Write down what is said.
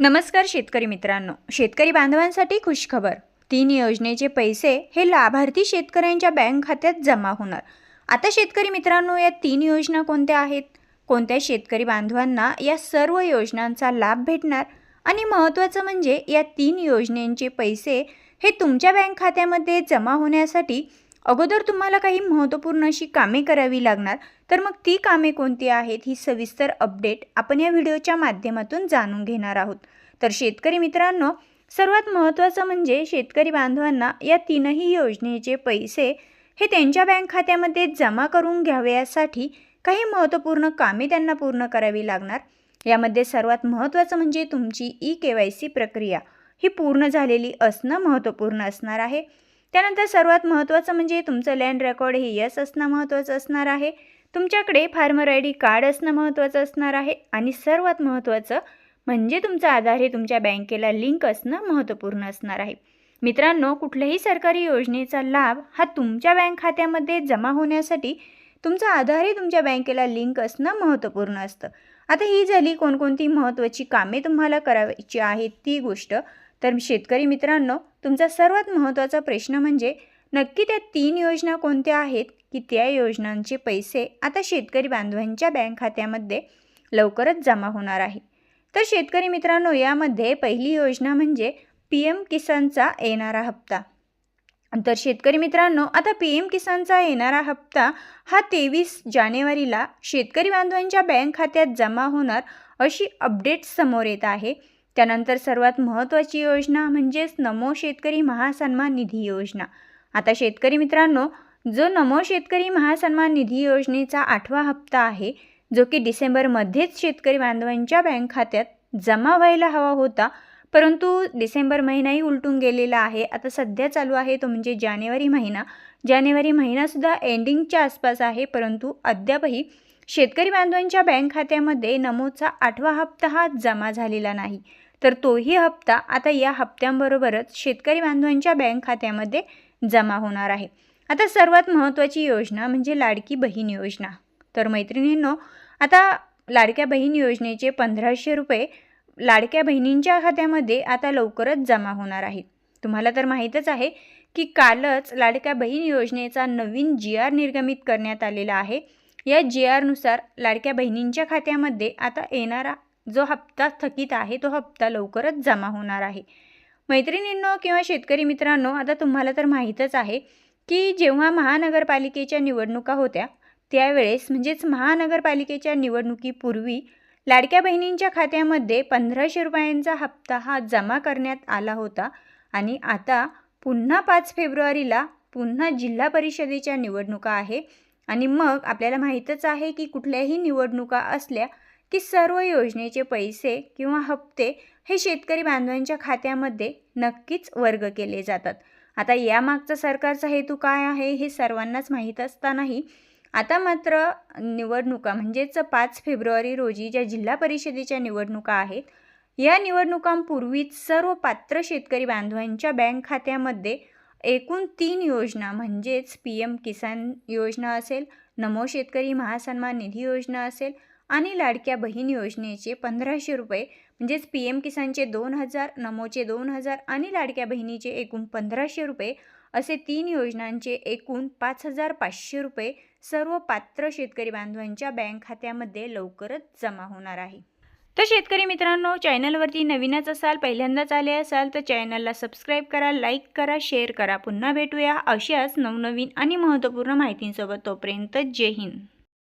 नमस्कार शेतकरी मित्रांनो. शेतकरी बांधवांसाठी खुशखबर. तीन योजनेचे पैसे हे लाभार्थी शेतकऱ्यांच्या बँक खात्यात जमा होणार. आता शेतकरी मित्रांनो या तीन योजना कोणत्या आहेत? कोणत्या शेतकरी बांधवांना या सर्व योजनांचा लाभ भेटणार? आणि महत्त्वाचं म्हणजे या तीन योजनेचे पैसे हे तुमच्या बँक खात्यामध्ये जमा होण्यासाठी अगोदर तुम्हाला काही महत्त्वपूर्ण अशी कामे करावी लागणार तर मग ती कामे कोणती आहेत ही सविस्तर अपडेट आपण या व्हिडिओच्या माध्यमातून जाणून घेणार आहोत. तर शेतकरी मित्रांनो सर्वात महत्त्वाचं म्हणजे शेतकरी बांधवांना या तीनही योजनेचे पैसे हे त्यांच्या बँक खात्यामध्ये जमा करून घ्यावे यासाठी काही महत्त्वपूर्ण कामे त्यांना पूर्ण करावी लागणार. यामध्ये सर्वात महत्त्वाचं म्हणजे तुमची ई के वाय सी प्रक्रिया ही पूर्ण झालेली असणं महत्त्वपूर्ण असणार आहे. त्यानंतर सर्वात महत्त्वाचं म्हणजे तुमचं लँड रेकॉर्ड हे यस असणं महत्त्वाचं असणार आहे. तुमच्याकडे फार्मर आय डी कार्ड असणं महत्त्वाचं असणार आहे. आणि सर्वात महत्त्वाचं म्हणजे तुमचं आधार हे तुमच्या बँकेला लिंक असणं महत्त्वपूर्ण असणार आहे. मित्रांनो कुठल्याही सरकारी योजनेचा लाभ हा तुमच्या बँक खात्यामध्ये जमा होण्यासाठी तुमचं आधारही तुमच्या बँकेला लिंक असणं महत्त्वपूर्ण असतं. आता ही झाली कोणकोणती महत्त्वाची कामे तुम्हाला करायची आहेत ती गोष्ट तर शेतकरी मित्रांनो तुमचा सर्वात महत्त्वाचा प्रश्न म्हणजे नक्की त्या तीन योजना कोणत्या आहेत? की त्या योजनांचे पैसे आता शेतकरी बांधवांच्या बँक खात्यामध्ये लवकरच जमा होणार आहे. तर शेतकरी मित्रांनो यामध्ये पहिली योजना म्हणजे पी एम किसानचा येणारा हप्ता. तर शेतकरी मित्रांनो आता पी एम किसानचा येणारा हप्ता हा तेवीस जानेवारीला शेतकरी बांधवांच्या बँक खात्यात जमा होणार अशी अपडेट समोर येत आहे. त्यानंतर सर्वात महत्त्वाची योजना म्हणजेच नमो शेतकरी महासन्मान निधी योजना. आता शेतकरी मित्रांनो जो नमो शेतकरी महासन्मान निधी योजनेचा आठवा हप्ता आहे जो की डिसेंबरमध्येच शेतकरी बांधवांच्या बँक खात्यात जमा व्हायला हवा होता परंतु डिसेंबर महिनाही उलटून गेलेला आहे. आता सध्या चालू आहे तो म्हणजे जानेवारी महिना. जानेवारी महिनासुद्धा एंडिंगच्या आसपास आहे परंतु अद्यापही शेतकरी बांधवांच्या बँक खात्यामध्ये नमोचा आठवा हप्ता हा जमा झालेला नाही. तर तोही हप्ता आता या हप्त्यांबरोबरच शेतकरी बांधवांच्या बँक खात्यामध्ये जमा होणार आहे. आता सर्वात महत्त्वाची योजना म्हणजे लाडकी बहीण योजना. तर मैत्रिणींनो आता लाडक्या बहीण योजनेचे पंधराशे रुपये लाडक्या बहिणींच्या खात्यामध्ये आता लवकरच जमा होणार आहे. तुम्हाला तर माहीतच आहे की कालच लाडक्या बहीण योजनेचा नवीन जी आर निर्गमित करण्यात आलेला आहे. या जी आरनुसार लाडक्या बहिणींच्या खात्यामध्ये आता येणारा जो हप्ता थकीत आहे तो हप्ता लवकरच जमा होणार आहे. मैत्रिणींनो किंवा शेतकरी मित्रांनो आता तुम्हाला तर माहीतच आहे की जेव्हा महानगरपालिकेच्या निवडणुका होत्या त्यावेळेस म्हणजेच महानगरपालिकेच्या निवडणुकीपूर्वी लाडक्या बहिणींच्या खात्यामध्ये पंधराशे रुपयांचा हप्ता हा जमा करण्यात आला होता आणि आता पुन्हा पाच फेब्रुवारीला पुन्हा जिल्हा परिषदेच्या निवडणुका आहे आणि मग आपल्याला माहीतच आहे की कुठल्याही निवडणुका असल्या की सर्व योजनेचे पैसे किंवा हप्ते हे शेतकरी बांधवांच्या खात्यामध्ये नक्कीच वर्ग केले जातात. आता यामागचा सरकारचा हेतू काय आहे हे सर्वांनाच माहीत असतानाही आता मात्र निवडणुका म्हणजेच पाच फेब्रुवारी रोजी ज्या जिल्हा परिषदेच्या निवडणुका आहेत या निवडणुकांपूर्वीच सर्व पात्र शेतकरी बांधवांच्या बँक खात्यामध्ये एकूण तीन योजना म्हणजेच पी एम किसान योजना असेल नमो शेतकरी महासन्मान निधी योजना असेल आणि लाडक्या बहीण योजनेचे पंधराशे रुपये म्हणजेच पी एम किसानचे दोन हजार नमोचे दोन हजार आणि लाडक्या बहिणीचे एकूण पंधराशे रुपये असे तीन योजनांचे एकूण पाच हजार पाचशे रुपये सर्व पात्र शेतकरी बांधवांच्या बँक खात्यामध्ये लवकरच जमा होणार आहे. तर शेतकरी मित्रांनो चॅनलवरती नवीनच असाल पहिल्यांदाच आले असाल तर चॅनलला सबस्क्राईब करा लाईक करा शेअर करा. पुन्हा भेटूया अशाच नवनवीन आणि महत्त्वपूर्ण माहितींसोबत तोपर्यंत जय हिंद.